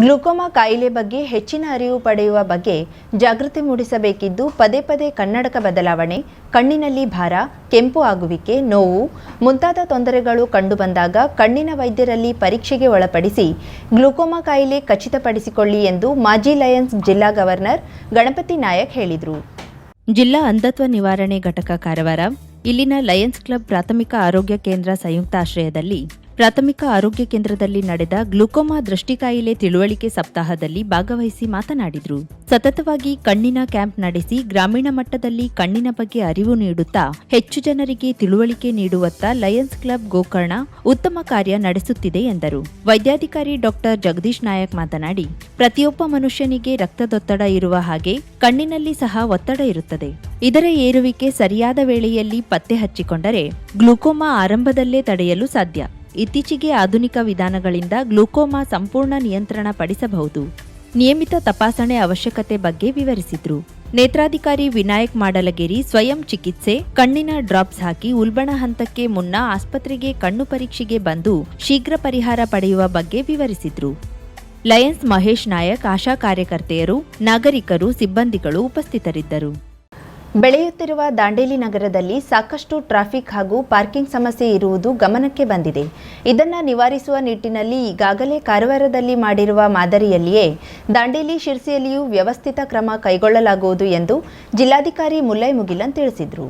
Glaucoma ಕಾಯಿಲೆ ಬಗ್ಗೆ ಹೆಚ್ಚಿನ ಅರಿವು ಪಡೆಯುವ ಬಗ್ಗೆ ಜಾಗೃತಿ ಮೂಡಿಸಬೇಕಿದ್ದು ಪದೇ ಪದೇ ಕನ್ನಡಕ ಬದಲಾವಣೆ, ಕಣ್ಣಿನಲ್ಲಿ ಭಾರ, ಕೆಂಪು ಆಗುವಿಕೆ, ನೋವು ಮುಂತಾದ ತೊಂದರೆಗಳು ಕಂಡುಬಂದಾಗ ಕಣ್ಣಿನ ವೈದ್ಯರಲ್ಲಿ ಪರೀಕ್ಷೆಗೆ ಒಳಪಡಿಸಿ ಗ್ಲುಕೋಮಾ ಕಾಯಿಲೆ ಖಚಿತಪಡಿಸಿಕೊಳ್ಳಿ ಎಂದು ಮಾಜಿ ಲಯನ್ಸ್ ಜಿಲ್ಲಾ ಗವರ್ನರ್ ಗಣಪತಿ ನಾಯಕ್ ಹೇಳಿದರು. ಜಿಲ್ಲಾ ಅಂಧತ್ವ ನಿವಾರಣೆ ಘಟಕ ಕಾರವಾರ, ಇಲ್ಲಿನ ಲಯನ್ಸ್ ಕ್ಲಬ್ ಪ್ರಾಥಮಿಕ ಆರೋಗ್ಯ ಕೇಂದ್ರ ಸಂಯುಕ್ತಾಶ್ರಯದಲ್ಲಿ ಪ್ರಾಥಮಿಕ ಆರೋಗ್ಯ ಕೇಂದ್ರದಲ್ಲಿ ನಡೆದ ಗ್ಲುಕೋಮಾ ದೃಷ್ಟಿಕಾಯಿಲೆ ತಿಳುವಳಿಕೆ ಸಪ್ತಾಹದಲ್ಲಿ ಭಾಗವಹಿಸಿ ಮಾತನಾಡಿದರು. ಸತತವಾಗಿ ಕಣ್ಣಿನ ಕ್ಯಾಂಪ್ ನಡೆಸಿ ಗ್ರಾಮೀಣ ಮಟ್ಟದಲ್ಲಿ ಕಣ್ಣಿನ ಬಗ್ಗೆ ಅರಿವು ನೀಡುತ್ತಾ ಹೆಚ್ಚು ಜನರಿಗೆ ತಿಳುವಳಿಕೆ ನೀಡುವತ್ತ ಲಯನ್ಸ್ ಕ್ಲಬ್ ಗೋಕರ್ಣ ಉತ್ತಮ ಕಾರ್ಯ ನಡೆಸುತ್ತಿದೆ ಎಂದರು. ವೈದ್ಯಾಧಿಕಾರಿ ಡಾಕ್ಟರ್ ಜಗದೀಶ್ ನಾಯಕ್ ಮಾತನಾಡಿ, ಪ್ರತಿಯೊಬ್ಬ ಮನುಷ್ಯನಿಗೆ ರಕ್ತದೊತ್ತಡ ಇರುವ ಹಾಗೆ ಕಣ್ಣಿನಲ್ಲಿ ಸಹ ಒತ್ತಡ ಇರುತ್ತದೆ. ಇದರ ಏರುವಿಕೆ ಸರಿಯಾದ ವೇಳೆಯಲ್ಲಿ ಪತ್ತೆ ಹಚ್ಚಿಕೊಂಡರೆ ಗ್ಲುಕೋಮಾ ಆರಂಭದಲ್ಲೇ ತಡೆಯಲು ಸಾಧ್ಯ. ಇತ್ತೀಚೆಗೆ ಆಧುನಿಕ ವಿಧಾನಗಳಿಂದ ಗ್ಲುಕೋಮಾ ಸಂಪೂರ್ಣ ನಿಯಂತ್ರಣ ಪಡಿಸಬಹುದು ನಿಯಮಿತ ತಪಾಸಣೆ ಅವಶ್ಯಕತೆ ಬಗ್ಗೆ ವಿವರಿಸಿದ್ರು. ನೇತ್ರಾಧಿಕಾರಿ ವಿನಾಯಕ್ ಮಾಡಲಗೇರಿ ಸ್ವಯಂ ಚಿಕಿತ್ಸೆ, ಕಣ್ಣಿನ ಡ್ರಾಪ್ಸ್ ಹಾಕಿ ಉಲ್ಬಣ ಹಂತಕ್ಕೆ ಮುನ್ನ ಆಸ್ಪತ್ರೆಗೆ ಕಣ್ಣು ಪರೀಕ್ಷೆಗೆ ಬಂದು ಶೀಘ್ರ ಪರಿಹಾರ ಪಡೆಯುವ ಬಗ್ಗೆ ವಿವರಿಸಿದ್ರು. ಲಯನ್ಸ್ ಮಹೇಶ್ ನಾಯಕ್, ಆಶಾ ಕಾರ್ಯಕರ್ತೆಯರು, ನಾಗರಿಕರು, ಸಿಬ್ಬಂದಿಗಳು ಉಪಸ್ಥಿತರಿದ್ದರು. ಬೆಳೆಯುತ್ತಿರುವ ದಾಂಡೇಲಿ ನಗರದಲ್ಲಿ ಸಾಕಷ್ಟು ಟ್ರಾಫಿಕ್ ಹಾಗೂ ಪಾರ್ಕಿಂಗ್ ಸಮಸ್ಯೆ ಇರುವುದು ಗಮನಕ್ಕೆ ಬಂದಿದೆ. ಇದನ್ನು ನಿವಾರಿಸುವ ನಿಟ್ಟಿನಲ್ಲಿ ಈಗಾಗಲೇ ಕಾರವಾರದಲ್ಲಿ ಮಾಡಿರುವ ಮಾದರಿಯಲ್ಲಿಯೇ ದಾಂಡೇಲಿ ಶಿರ್ಸಿಯಲ್ಲಿಯೂ ವ್ಯವಸ್ಥಿತ ಕ್ರಮ ಕೈಗೊಳ್ಳಲಾಗುವುದು ಎಂದು ಜಿಲ್ಲಾಧಿಕಾರಿ ಮುಲ್ಲೈ ಮುಗಿಲನ್ ತಿಳಿಸಿದರು.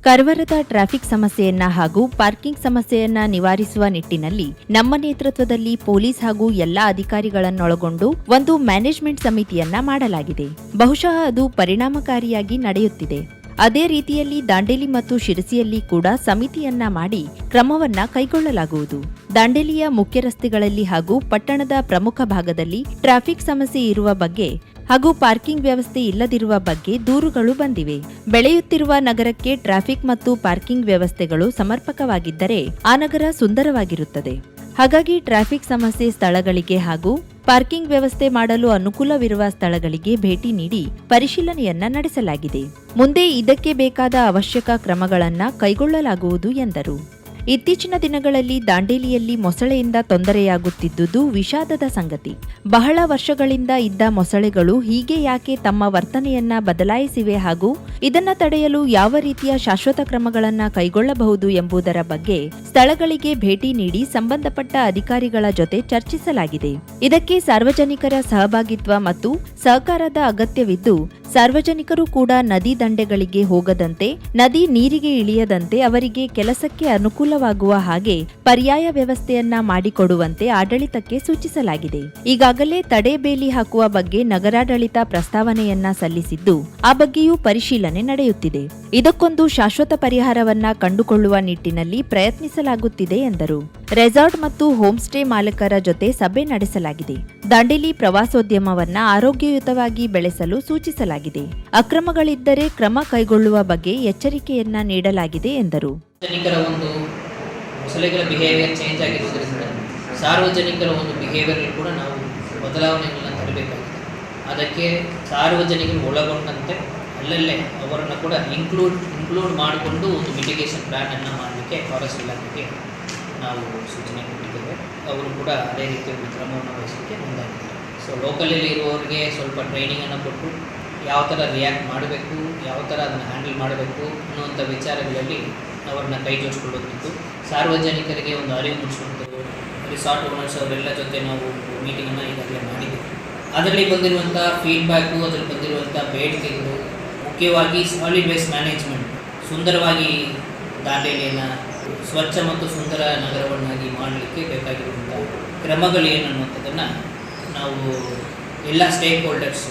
ಕಾರವಾರದ ಟ್ರಾಫಿಕ್ ಸಮಸ್ಯೆಯನ್ನ ಹಾಗೂ ಪಾರ್ಕಿಂಗ್ ಸಮಸ್ಯೆಯನ್ನ ನಿವಾರಿಸುವ ನಿಟ್ಟಿನಲ್ಲಿ ನಮ್ಮ ನೇತೃತ್ವದಲ್ಲಿ ಪೊಲೀಸ್ ಹಾಗೂ ಎಲ್ಲಾ ಅಧಿಕಾರಿಗಳನ್ನೊಳಗೊಂಡು ಒಂದು ಮ್ಯಾನೇಜ್ಮೆಂಟ್ ಸಮಿತಿಯನ್ನ ಮಾಡಲಾಗಿದೆ. ಬಹುಶಃ ಅದು ಪರಿಣಾಮಕಾರಿಯಾಗಿ ನಡೆಯುತ್ತಿದೆ. ಅದೇ ರೀತಿಯಲ್ಲಿ ದಾಂಡೇಲಿ ಮತ್ತು ಶಿರಸಿಯಲ್ಲಿ ಕೂಡ ಸಮಿತಿಯನ್ನ ಮಾಡಿ ಕ್ರಮವನ್ನ ಕೈಗೊಳ್ಳಲಾಗುವುದು. ದಾಂಡೇಲಿಯ ಮುಖ್ಯ ರಸ್ತೆಗಳಲ್ಲಿ ಹಾಗೂ ಪಟ್ಟಣದ ಪ್ರಮುಖ ಭಾಗದಲ್ಲಿ ಟ್ರಾಫಿಕ್ ಸಮಸ್ಯೆ ಇರುವ ಬಗ್ಗೆ ಹಾಗೂ ಪಾರ್ಕಿಂಗ್ ವ್ಯವಸ್ಥೆ ಇಲ್ಲದಿರುವ ಬಗ್ಗೆ ದೂರುಗಳು ಬಂದಿವೆ. ಬೆಳೆಯುತ್ತಿರುವ ನಗರಕ್ಕೆ ಟ್ರಾಫಿಕ್ ಮತ್ತು ಪಾರ್ಕಿಂಗ್ ವ್ಯವಸ್ಥೆಗಳು ಸಮರ್ಪಕವಾಗಿದ್ದರೆ ಆ ನಗರ ಸುಂದರವಾಗಿರುತ್ತದೆ. ಹಾಗಾಗಿ ಟ್ರಾಫಿಕ್ ಸಮಸ್ಯೆ ಸ್ಥಳಗಳಿಗೆ ಹಾಗೂ ಪಾರ್ಕಿಂಗ್ ವ್ಯವಸ್ಥೆ ಮಾಡಲು ಅನುಕೂಲವಿರುವ ಸ್ಥಳಗಳಿಗೆ ಭೇಟಿ ನೀಡಿ ಪರಿಶೀಲನೆಯನ್ನ ನಡೆಸಲಾಗಿದೆ. ಮುಂದೆ ಇದಕ್ಕೆ ಬೇಕಾದ ಅವಶ್ಯಕ ಕ್ರಮಗಳನ್ನು ಕೈಗೊಳ್ಳಲಾಗುವುದು ಎಂದರು. ಇತ್ತೀಚಿನ ದಿನಗಳಲ್ಲಿ ದಾಂಡೇಲಿಯಲ್ಲಿ ಮೊಸಳೆಯಿಂದ ತೊಂದರೆಯಾಗುತ್ತಿದ್ದುದು ವಿಷಾದದ ಸಂಗತಿ. ಬಹಳ ವರ್ಷಗಳಿಂದ ಇದ್ದ ಮೊಸಳೆಗಳು ಹೀಗೆ ಯಾಕೆ ತಮ್ಮ ವರ್ತನೆಯನ್ನ ಬದಲಾಯಿಸಿವೆ ಹಾಗೂ ಇದನ್ನ ತಡೆಯಲು ಯಾವ ರೀತಿಯ ಶಾಶ್ವತ ಕ್ರಮಗಳನ್ನ ಕೈಗೊಳ್ಳಬಹುದು ಎಂಬುದರ ಬಗ್ಗೆ ಸ್ಥಳಗಳಿಗೆ ಭೇಟಿ ನೀಡಿ ಸಂಬಂಧಪಟ್ಟ ಅಧಿಕಾರಿಗಳ ಜೊತೆ ಚರ್ಚಿಸಲಾಗಿದೆ. ಇದಕ್ಕೆ ಸಾರ್ವಜನಿಕರ ಸಹಭಾಗಿತ್ವ ಮತ್ತು ಸಹಕಾರದ ಅಗತ್ಯವಿದ್ದು ಸಾರ್ವಜನಿಕರು ಕೂಡ ನದಿ ದಂಡೆಗಳಿಗೆ ಹೋಗದಂತೆ, ನದಿ ನೀರಿಗೆ ಇಳಿಯದಂತೆ ಅವರಿಗೆ ಕೆಲಸಕ್ಕೆ ಅನುಕೂಲವಾಗುವ ಹಾಗೆ ಪರ್ಯಾಯ ವ್ಯವಸ್ಥೆಯನ್ನ ಮಾಡಿಕೊಡುವಂತೆ ಆಡಳಿತಕ್ಕೆ ಸೂಚಿಸಲಾಗಿದೆ. ಈಗಾಗಲೇ ತಡೆ ಬೇಲಿ ಹಾಕುವ ಬಗ್ಗೆ ನಗರಾಡಳಿತ ಪ್ರಸ್ತಾವನೆಯನ್ನ ಸಲ್ಲಿಸಿದ್ದು, ಆ ಬಗ್ಗೆಯೂ ಪರಿಶೀಲನೆ ನಡೆಯುತ್ತಿದೆ. ಇದಕ್ಕೊಂದು ಶಾಶ್ವತ ಪರಿಹಾರವನ್ನ ಕಂಡುಕೊಳ್ಳುವ ನಿಟ್ಟಿನಲ್ಲಿ ಪ್ರಯತ್ನಿಸಲಾಗುತ್ತಿದೆ ಎಂದರು. ರೆಸಾರ್ಟ್ ಮತ್ತು ಹೋಮ್ ಸ್ಟೇ ಮಾಲಕರ ಜೊತೆ ಸಭೆ ನಡೆಸಲಾಗಿದೆ. ದಾಂಡೇಲಿ ಪ್ರವಾಸೋದ್ಯಮವನ್ನ ಆರೋಗ್ಯಯುತವಾಗಿ ಬೆಳೆಸಲು ಸೂಚಿಸಲಾಗಿದೆ. ಅಕ್ರಮಗಳಿದ್ದರೆ ಕ್ರಮ ಕೈಗೊಳ್ಳುವ ಬಗ್ಗೆ ಎಚ್ಚರಿಕೆಯನ್ನ ನೀಡಲಾಗಿದೆ ಎಂದರು. ಸಾರ್ವಜನಿಕರ ಒಂದು ಬಿಹೇವಿಯರ್ ಕೂಡ ನಾವು ಬದಲಾವಣೆಗಳನ್ನು ತರಬೇಕಾಗಿದೆ. ಅದಕ್ಕೆ ಸಾರ್ವಜನಿಕರು ಒಳಗೊಂಡಂತೆ ಅಲ್ಲಲ್ಲೇ ಅವರನ್ನು ಕೂಡ ಇನ್ಕ್ಲೂಡ್ ಇನ್ಕ್ಲೂಡ್ ಮಾಡಿಕೊಂಡು ಒಂದು ಮಿಟಿಗೇಷನ್ ಪ್ಲ್ಯಾನನ್ನು ಮಾಡಲಿಕ್ಕೆ ಫಾರೆಸ್ಟ್ ಇಲಾಖೆಗೆ ನಾವು ಸೂಚನೆ ಕೊಟ್ಟಿದ್ದೇವೆ. ಅವರು ಕೂಡ ಅದೇ ರೀತಿ ಒಂದು ಕ್ರಮವನ್ನು ವಹಿಸಲಿಕ್ಕೆ ಮುಂದಾಗಿದ್ದಾರೆ. ಸೊ ಲೋಕಲಲ್ಲಿ ಇರುವವರಿಗೆ ಸ್ವಲ್ಪ ಟ್ರೈನಿಂಗನ್ನು ಕೊಟ್ಟು ಯಾವ ಥರ ರಿಯಾಕ್ಟ್ ಮಾಡಬೇಕು, ಯಾವ ಥರ ಅದನ್ನು ಹ್ಯಾಂಡಲ್ ಮಾಡಬೇಕು ಅನ್ನುವಂಥ ವಿಚಾರಗಳಲ್ಲಿ ಅವರನ್ನ ಕೈ ಜೋಡಿಸ್ಕೊಳ್ಳೋದಿತ್ತು ಸಾರ್ವಜನಿಕರಿಗೆ ಒಂದು ಅರಿವು ಮೂಡಿಸುವಂಥದ್ದು ರಿಸಾರ್ಟ್ ಓನರ್ಸ್ ಅವರೆಲ್ಲ ಜೊತೆ ನಾವು ಮೀಟಿಂಗನ್ನು ಈಗಾಗಲೇ ಮಾಡಿದ್ದೀವಿ. ಅದರಲ್ಲಿ ಬಂದಿರುವಂಥ ಫೀಡ್ಬ್ಯಾಕು ಅದರಲ್ಲಿ ಬಂದಿರುವಂಥ ಬೇಡಿಕೆಗಳು, ಮುಖ್ಯವಾಗಿ ಸಾಲಿಡ್ ವೇಸ್ಟ್ ಮ್ಯಾನೇಜ್ಮೆಂಟ್ ಸುಂದರವಾಗಿ ದಾಂಡೇಲಿಯನ್ನು ಸ್ವಚ್ಛ ಮತ್ತು ಸುಂದರ ನಗರವನ್ನಾಗಿ ಮಾಡಲಿಕ್ಕೆ ಬೇಕಾಗಿರುವಂಥ ಕ್ರಮಗಳೇನು ಅನ್ನುವಂಥದ್ದನ್ನು ನಾವು ಎಲ್ಲ stakeholders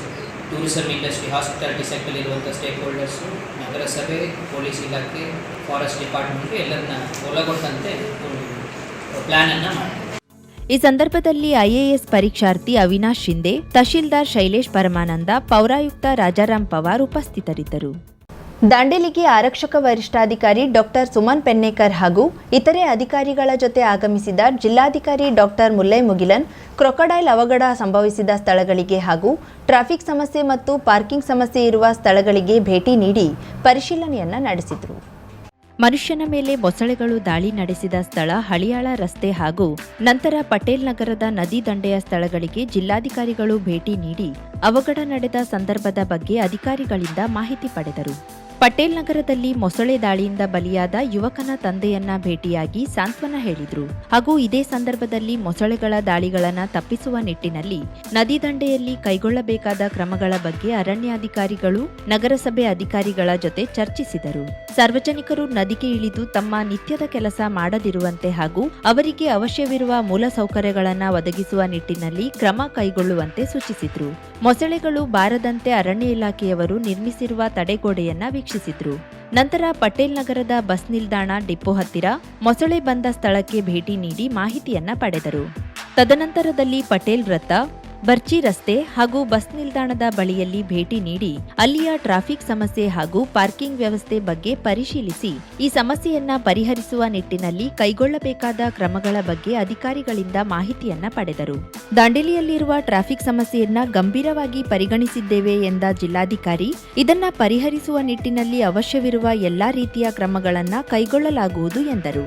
tourism industry hospitality sector ಇರುವಂಥ ಸ್ಟೇಕ್ ಹೋಲ್ಡರ್ಸು ನಗರಸಭೆ, ಪೊಲೀಸ್ ಇಲಾಖೆ ಫಾರೆಸ್ಟ್ ಡಿಪಾರ್ಟ್ಮೆಂಟ್ ಎಲ್ಲರನ್ನ ಒಳಗೊಂಡಂತೆ ಪ್ಲ್ಯಾನನ್ನು ಮಾಡ್ತೀವಿ. ಈ ಸಂದರ್ಭದಲ್ಲಿ ಐಎಎಸ್ ಪರೀಕ್ಷಾರ್ಥಿ ಅವಿನಾಶ್ ಶಿಂದೆ, ತಹಶೀಲ್ದಾರ್ ಶೈಲೇಶ್ ಪರಮಾನಂದ, ಪೌರಾಯುಕ್ತ ರಾಜಾರಾಮ್ ಪವಾರ್ ಉಪಸ್ಥಿತರಿದ್ದರು. ದಾಂಡೇಲಿಗೆ ಆರಕ್ಷಕ ವರಿಷ್ಠಾಧಿಕಾರಿ ಡಾಕ್ಟರ್ ಸುಮನ್ ಪೆನ್ನೇಕರ್ ಹಾಗೂ ಇತರೆ ಅಧಿಕಾರಿಗಳ ಜೊತೆ ಆಗಮಿಸಿದ ಜಿಲ್ಲಾಧಿಕಾರಿ ಡಾಕ್ಟರ್ ಮುಲ್ಲೈ ಮುಗಿಲನ್, ಕ್ರೊಕಡೈಲ್ ಅವಘಡ ಸಂಭವಿಸಿದ ಸ್ಥಳಗಳಿಗೆ ಹಾಗೂ ಟ್ರಾಫಿಕ್ ಸಮಸ್ಯೆ ಮತ್ತು ಪಾರ್ಕಿಂಗ್ ಸಮಸ್ಯೆ ಇರುವ ಸ್ಥಳಗಳಿಗೆ ಭೇಟಿ ನೀಡಿ ಪರಿಶೀಲನೆಯನ್ನ ನಡೆಸಿದರು. ಮನುಷ್ಯನ ಮೇಲೆ ಮೊಸಳೆಗಳು ದಾಳಿ ನಡೆಸಿದ ಸ್ಥಳ ಹಳಿಯಾಳ ರಸ್ತೆ ಹಾಗೂ ನಂತರ ಪಟೇಲ್ ನಗರದ ನದಿ ದಂಡೆಯ ಸ್ಥಳಗಳಿಗೆ ಜಿಲ್ಲಾಧಿಕಾರಿಗಳು ಭೇಟಿ ನೀಡಿ ಅವಘಡ ನಡೆದ ಸಂದರ್ಭದ ಬಗ್ಗೆ ಅಧಿಕಾರಿಗಳಿಂದ ಮಾಹಿತಿ ಪಡೆದರು. ಪಟೇಲ್ ನಗರದಲ್ಲಿ ಮೊಸಳೆ ದಾಳಿಯಿಂದ ಬಲಿಯಾದ ಯುವಕನ ತಂದೆಯನ್ನ ಭೇಟಿಯಾಗಿ ಸಾಂತ್ವನ ಹೇಳಿದ್ರು. ಹಾಗೂ ಇದೇ ಸಂದರ್ಭದಲ್ಲಿ ಮೊಸಳೆಗಳ ದಾಳಿಗಳನ್ನು ತಪ್ಪಿಸುವ ನಿಟ್ಟಿನಲ್ಲಿ ನದಿ ದಂಡೆಯಲ್ಲಿ ಕೈಗೊಳ್ಳಬೇಕಾದ ಕ್ರಮಗಳ ಬಗ್ಗೆ ಅರಣ್ಯಾಧಿಕಾರಿಗಳು, ನಗರಸಭೆ ಅಧಿಕಾರಿಗಳ ಜೊತೆ ಚರ್ಚಿಸಿದರು. ಸಾರ್ವಜನಿಕರು ನದಿಗೆ ಇಳಿದು ತಮ್ಮ ನಿತ್ಯದ ಕೆಲಸ ಮಾಡದಿರುವಂತೆ ಹಾಗೂ ಅವರಿಗೆ ಅವಶ್ಯವಿರುವ ಮೂಲಸೌಕರ್ಯಗಳನ್ನು ಒದಗಿಸುವ ನಿಟ್ಟಿನಲ್ಲಿ ಕ್ರಮ ಕೈಗೊಳ್ಳುವಂತೆ ಸೂಚಿಸಿದ್ರು. ಮೊಸಳೆಗಳು ಬಾರದಂತೆ ಅರಣ್ಯ ಇಲಾಖೆಯವರು ನಿರ್ಮಿಸಿರುವ ತಡೆಗೋಡೆಯನ್ನ ವೀಕ್ಷಿಸಿದ್ರು. ನಂತರ ಪಟೇಲ್ ನಗರದ ಬಸ್ ನಿಲ್ದಾಣ ಡಿಪೋ ಹತ್ತಿರ ಮೊಸಳೆ ಬಂದ ಸ್ಥಳಕ್ಕೆ ಭೇಟಿ ನೀಡಿ ಮಾಹಿತಿಯನ್ನ ಪಡೆದರು. ತದನಂತರದಲ್ಲಿ ಪಟೇಲ್ ವೃತ್ತ ಬರ್ಚಿ ರಸ್ತೆ ಹಾಗೂ ಬಸ್ ನಿಲ್ದಾಣದ ಬಳಿಯಲ್ಲಿ ಭೇಟಿ ನೀಡಿ ಅಲ್ಲಿಯ ಟ್ರಾಫಿಕ್ ಸಮಸ್ಯೆ ಹಾಗೂ ಪಾರ್ಕಿಂಗ್ ವ್ಯವಸ್ಥೆ ಬಗ್ಗೆ ಪರಿಶೀಲಿಸಿ, ಈ ಸಮಸ್ಯೆಯನ್ನ ಪರಿಹರಿಸುವ ನಿಟ್ಟಿನಲ್ಲಿ ಕೈಗೊಳ್ಳಬೇಕಾದ ಕ್ರಮಗಳ ಬಗ್ಗೆ ಅಧಿಕಾರಿಗಳಿಂದ ಮಾಹಿತಿಯನ್ನ ಪಡೆದರು. ದಾಂಡೇಲಿಯಲ್ಲಿರುವ ಟ್ರಾಫಿಕ್ ಸಮಸ್ಯೆಯನ್ನ ಗಂಭೀರವಾಗಿ ಪರಿಗಣಿಸಿದ್ದೇವೆ ಎಂದ ಜಿಲ್ಲಾಧಿಕಾರಿ, ಇದನ್ನ ಪರಿಹರಿಸುವ ನಿಟ್ಟಿನಲ್ಲಿ ಅವಶ್ಯವಿರುವ ಎಲ್ಲಾ ರೀತಿಯ ಕ್ರಮಗಳನ್ನ ಕೈಗೊಳ್ಳಲಾಗುವುದು ಎಂದರು.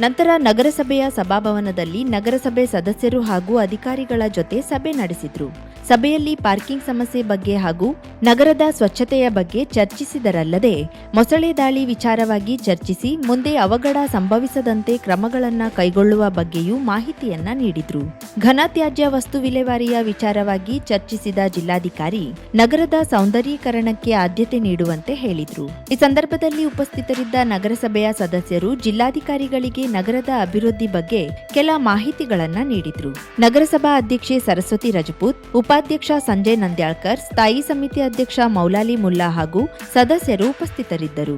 ನಂತರ ನಗರಸಭೆಯ ಸಭಾಭವನದಲ್ಲಿ ನಗರಸಭೆ ಸದಸ್ಯರು ಹಾಗೂ ಅಧಿಕಾರಿಗಳ ಜೊತೆ ಸಭೆ ನಡೆಸಿದ್ರು. ಸಭೆಯಲ್ಲಿ ಪಾರ್ಕಿಂಗ್ ಸಮಸ್ಯೆ ಬಗ್ಗೆ ಹಾಗೂ ನಗರದ ಸ್ವಚ್ಛತೆಯ ಬಗ್ಗೆ ಚರ್ಚಿಸಿದರಲ್ಲದೆ, ಮೊಸಳೆ ದಾಳಿ ವಿಚಾರವಾಗಿ ಚರ್ಚಿಸಿ ಮುಂದೆ ಅವಘಡ ಸಂಭವಿಸದಂತೆ ಕ್ರಮಗಳನ್ನ ಕೈಗೊಳ್ಳುವ ಬಗ್ಗೆಯೂ ಮಾಹಿತಿಯನ್ನ ನೀಡಿದ್ರು. ಘನತ್ಯಾಜ್ಯ ವಸ್ತು ವಿಲೇವಾರಿಯ ವಿಚಾರವಾಗಿ ಚರ್ಚಿಸಿದ ಜಿಲ್ಲಾಧಿಕಾರಿ ನಗರದ ಸೌಂದರ್ಯೀಕರಣಕ್ಕೆ ಆದ್ಯತೆ ನೀಡುವಂತೆ ಹೇಳಿದ್ರು. ಈ ಸಂದರ್ಭದಲ್ಲಿ ಉಪಸ್ಥಿತರಿದ್ದ ನಗರಸಭೆಯ ಸದಸ್ಯರು ಜಿಲ್ಲಾಧಿಕಾರಿಗಳಿಗೆ ನಗರದ ಅಭಿವೃದ್ಧಿ ಬಗ್ಗೆ ಕೆಲ ಮಾಹಿತಿಗಳನ್ನ ನೀಡಿದ್ರು. ನಗರಸಭಾ ಅಧ್ಯಕ್ಷೆ ಸರಸ್ವತಿ ರಜಪೂತ್, ಉಪಾಧ್ಯಕ್ಷ ಸಂಜಯ್ ನಂದ್ಯಾಳ್ಕರ್, ಸ್ಥಾಯಿ ಸಮಿತಿ ಅಧ್ಯಕ್ಷ ಮೌಲಾಲಿ ಮುಲ್ಲಾ ಹಾಗೂ ಸದಸ್ಯರು ಉಪಸ್ಥಿತರಿದ್ದರು.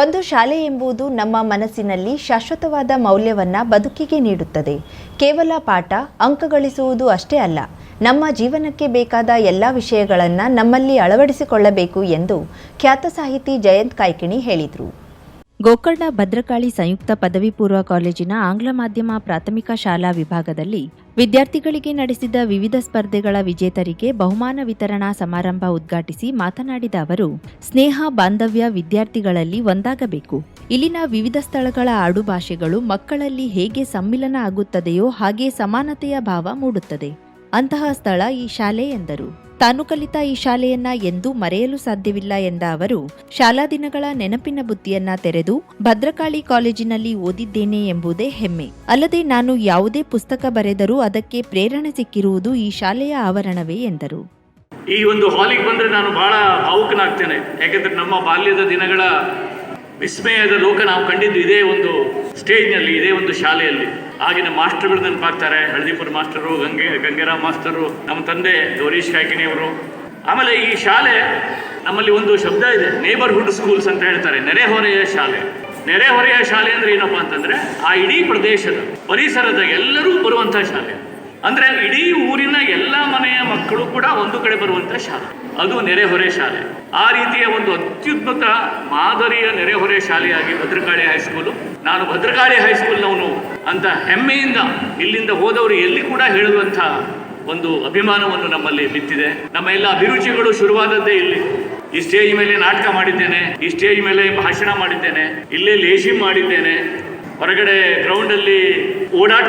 ಒಂದು ಶಾಲೆ ಎಂಬುದು ನಮ್ಮ ಮನಸ್ಸಿನಲ್ಲಿ ಶಾಶ್ವತವಾದ ಮೌಲ್ಯವನ್ನು ಬದುಕಿಗೆ ನೀಡುತ್ತದೆ. ಕೇವಲ ಪಾಠ, ಅಂಕ ಗಳಿಸುವುದು ಅಷ್ಟೇ ಅಲ್ಲ, ನಮ್ಮ ಜೀವನಕ್ಕೆ ಬೇಕಾದ ಎಲ್ಲ ವಿಷಯಗಳನ್ನು ನಮ್ಮಲ್ಲಿ ಅಳವಡಿಸಿಕೊಳ್ಳಬೇಕು ಎಂದು ಖ್ಯಾತ ಸಾಹಿತಿ ಜಯಂತ್ ಕಾಯ್ಕಿಣಿ ಹೇಳಿದರು. ಗೋಕರ್ಣ ಭದ್ರಕಾಳಿ ಸಂಯುಕ್ತ ಪದವಿ ಪೂರ್ವ ಕಾಲೇಜಿನ ಆಂಗ್ಲ ಮಾಧ್ಯಮ ಪ್ರಾಥಮಿಕ ಶಾಲಾ ವಿಭಾಗದಲ್ಲಿ ವಿದ್ಯಾರ್ಥಿಗಳಿಗೆ ನಡೆಸಿದ ವಿವಿಧ ಸ್ಪರ್ಧೆಗಳ ವಿಜೇತರಿಗೆ ಬಹುಮಾನ ವಿತರಣಾ ಸಮಾರಂಭ ಉದ್ಘಾಟಿಸಿ ಮಾತನಾಡಿದ ಅವರು, ಸ್ನೇಹ, ಬಾಂಧವ್ಯ ವಿದ್ಯಾರ್ಥಿಗಳಲ್ಲಿ ಒಂದಾಗಬೇಕು. ಇಲ್ಲಿನ ವಿವಿಧ ಸ್ಥಳಗಳ ಆಡುಭಾಷೆಗಳು ಮಕ್ಕಳಲ್ಲಿ ಹೇಗೆ ಸಮ್ಮಿಲನ ಆಗುತ್ತದೆಯೋ ಹಾಗೆ ಸಮಾನತೆಯ ಭಾವ ಮೂಡುತ್ತದೆ. ಅಂತಹ ಸ್ಥಳ ಈ ಶಾಲೆ ಎಂದರು. ತಾನು ಕಲಿತ ಈ ಶಾಲೆಯನ್ನ ಎಂದೂ ಮರೆಯಲು ಸಾಧ್ಯವಿಲ್ಲ ಎಂದ ಅವರು, ಶಾಲಾ ದಿನಗಳ ನೆನಪಿನ ಬುತ್ತಿಯನ್ನ ತೆರೆದು ಭದ್ರಕಾಳಿ ಕಾಲೇಜಿನಲ್ಲಿ ಓದಿದ್ದೇನೆ ಎಂಬುದೇ ಹೆಮ್ಮೆ. ಅಲ್ಲದೆ ನಾನು ಯಾವುದೇ ಪುಸ್ತಕ ಬರೆದರೂ ಅದಕ್ಕೆ ಪ್ರೇರಣೆ ಸಿಕ್ಕಿರುವುದು ಈ ಶಾಲೆಯ ಆವರಣವೇ ಎಂದರು. ಈ ಒಂದು ಹಾಲಿಗೆ ಬಂದರೆ ನಾನು ಬಹಳ ಭಾವುಕನಾಗ್ತೇನೆ. ಯಾಕಂದ್ರೆ ನಮ್ಮ ಬಾಲ್ಯದ ದಿನಗಳ ವಿಸ್ಮಯದ ಲೋಕ ನಾವು ಕಂಡಿದ್ದು ಇದೇ ಒಂದು ಸ್ಟೇಜ್ನಲ್ಲಿ, ಇದೇ ಒಂದು ಶಾಲೆಯಲ್ಲಿ. ಆಗಿನ ಮಾಸ್ಟರ್ಗಳು ನೆನಪಾಗ್ತಾರೆ. ಹಳದಿಪುರ ಮಾಸ್ಟರು, ಗಂಗೆ, ಗಂಗೆರಾಮ್ ಮಾಸ್ಟರು ನಮ್ಮ ತಂದೆ ಗೌರೀಶ್ ಕಾಯ್ಕಿಣಿಯವರು ಆಮೇಲೆ ಈ ಶಾಲೆ ನಮ್ಮಲ್ಲಿ ಒಂದು ಶಬ್ದ ಇದೆ ನೇಬರ್ಹುಡ್ ಸ್ಕೂಲ್ಸ್ ಅಂತ ಹೇಳ್ತಾರೆ, ನೆರೆಹೊರೆಯ ಶಾಲೆ. ನೆರೆಹೊರೆಯ ಶಾಲೆ ಅಂದ್ರೆ ಏನಪ್ಪಾ ಅಂತಂದ್ರೆ, ಆ ಇಡೀ ಪ್ರದೇಶದ ಪರಿಸರದ ಎಲ್ಲರೂ ಬರುವಂಥ ಶಾಲೆ. ಅಂದ್ರೆ ಇಡೀ ಊರಿನ ಎಲ್ಲ ಮನೆಯ ಮಕ್ಕಳು ಕೂಡ ಒಂದು ಕಡೆ ಬರುವಂಥ ಶಾಲೆ. ಅದು ನೆರೆಹೊರೆ ಶಾಲೆ. ಆ ರೀತಿಯ ಒಂದು ಅತ್ಯುದ್ಭುತ ಮಾದರಿಯ ನೆರೆಹೊರೆ ಶಾಲೆಯಾಗಿ ಭದ್ರಕಾಳಿ ಹೈಸ್ಕೂಲು. ನಾನು ಭದ್ರಕಾಳಿ ಹೈಸ್ಕೂಲ್ನವನು. ಅಂತ ಹೆಮ್ಮೆಯಿಂದ ಇಲ್ಲಿಂದ ಹೋದವರು ಎಲ್ಲಿ ಕೂಡ ಹೇಳುವಂಥ ಒಂದು ಅಭಿಮಾನವನ್ನು ನಮ್ಮಲ್ಲಿ ಬಿತ್ತಿದೆ. ನಮ್ಮ ಎಲ್ಲ ಅಭಿರುಚಿಗಳು ಶುರುವಾದದ್ದೇ ಇಲ್ಲಿ. ಈ ಸ್ಟೇಜ್ ಮೇಲೆ ನಾಟಕ ಮಾಡಿದ್ದೇನೆ, ಈ ಸ್ಟೇಜ್ ಮೇಲೆ ಭಾಷಣ ಮಾಡಿದ್ದೇನೆ, ಇಲ್ಲೇ ಲೇಷಿ ಮಾಡಿದ್ದೇನೆ. ಹೊರಗಡೆ ಗ್ರೌಂಡಲ್ಲಿ ಓಡಾಟ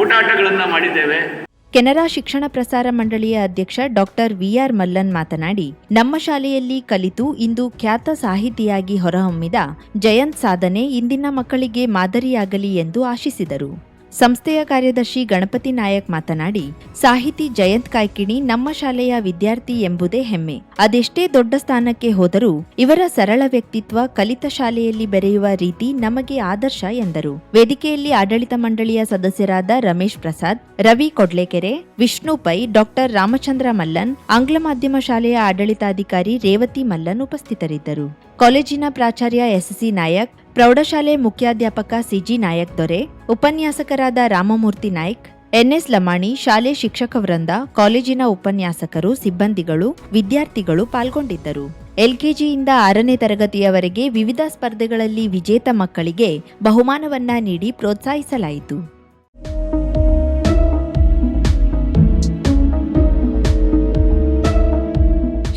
ಓಟಾಟಗಳನ್ನು ಮಾಡಿದ್ದೇವೆ. ಕೆನರಾ ಶಿಕ್ಷಣ ಪ್ರಸಾರ ಮಂಡಳಿಯ ಅಧ್ಯಕ್ಷ ಡಾಕ್ಟರ್ ವಿಆರ್ ಮಲ್ಲನ್ ಮಾತನಾಡಿ, ನಮ್ಮ ಶಾಲೆಯಲ್ಲಿ ಕಲಿತು ಇಂದು ಖ್ಯಾತ ಸಾಹಿತಿಯಾಗಿ ಹೊರಹೊಮ್ಮಿದ ಜಯಂತ್ ಸಾಧನೆ ಇಂದಿನ ಮಕ್ಕಳಿಗೆ ಮಾದರಿಯಾಗಲಿ ಎಂದು ಆಶಿಸಿದರು. ಸಂಸ್ಥೆಯ ಕಾರ್ಯದರ್ಶಿ ಗಣಪತಿ ನಾಯಕ್ ಮಾತನಾಡಿ, ಸಾಹಿತಿ ಜಯಂತ್ ಕಾಯ್ಕಿಣಿ ನಮ್ಮ ಶಾಲೆಯ ವಿದ್ಯಾರ್ಥಿ ಎಂಬುದೇ ಹೆಮ್ಮೆ. ಅದೆಷ್ಟೇ ದೊಡ್ಡ ಸ್ಥಾನಕ್ಕೆ ಹೋದರೂ ಇವರ ಸರಳ ವ್ಯಕ್ತಿತ್ವ ಕಲಿತ ಶಾಲೆಯಲ್ಲಿ ಬೆರೆಯುವ ರೀತಿ ನಮಗೆ ಆದರ್ಶ ಎಂದರು. ವೇದಿಕೆಯಲ್ಲಿ ಆಡಳಿತ ಮಂಡಳಿಯ ಸದಸ್ಯರಾದ ರಮೇಶ್ ಪ್ರಸಾದ್, ರವಿ ಕೊಡ್ಲೆಕೆರೆ, ವಿಷ್ಣು ಪೈ ಡಾಕ್ಟರ್ ರಾಮಚಂದ್ರ ಮಲ್ಲನ್, ಆಂಗ್ಲ ಮಾಧ್ಯಮ ಶಾಲೆಯ ಆಡಳಿತಾಧಿಕಾರಿ ರೇವತಿ ಮಲ್ಲನ್ ಉಪಸ್ಥಿತರಿದ್ದರು. ಕಾಲೇಜಿನ ಪ್ರಾಚಾರ್ಯ ಎಸ್ಸಿ ನಾಯಕ್, ಪ್ರೌಢಶಾಲೆ ಮುಖ್ಯಾಧ್ಯಾಪಕ ಸಿಜಿ ನಾಯಕ್ ದೊರೆ ಉಪನ್ಯಾಸಕರಾದ ರಾಮಮೂರ್ತಿ ನಾಯ್ಕ್, ಎನ್ಎಸ್ ಲಮಾಣಿ, ಶಾಲೆ ಶಿಕ್ಷಕ ವೃಂದ, ಕಾಲೇಜಿನ ಉಪನ್ಯಾಸಕರು, ಸಿಬ್ಬಂದಿಗಳು, ವಿದ್ಯಾರ್ಥಿಗಳು ಪಾಲ್ಗೊಂಡಿದ್ದರು. ಎಲ್ಕೆಜಿಯಿಂದ ಆರನೇ ತರಗತಿಯವರೆಗೆ ವಿವಿಧ ಸ್ಪರ್ಧೆಗಳಲ್ಲಿ ವಿಜೇತ ಮಕ್ಕಳಿಗೆ ಬಹುಮಾನವನ್ನ ನೀಡಿ ಪ್ರೋತ್ಸಾಹಿಸಲಾಯಿತು.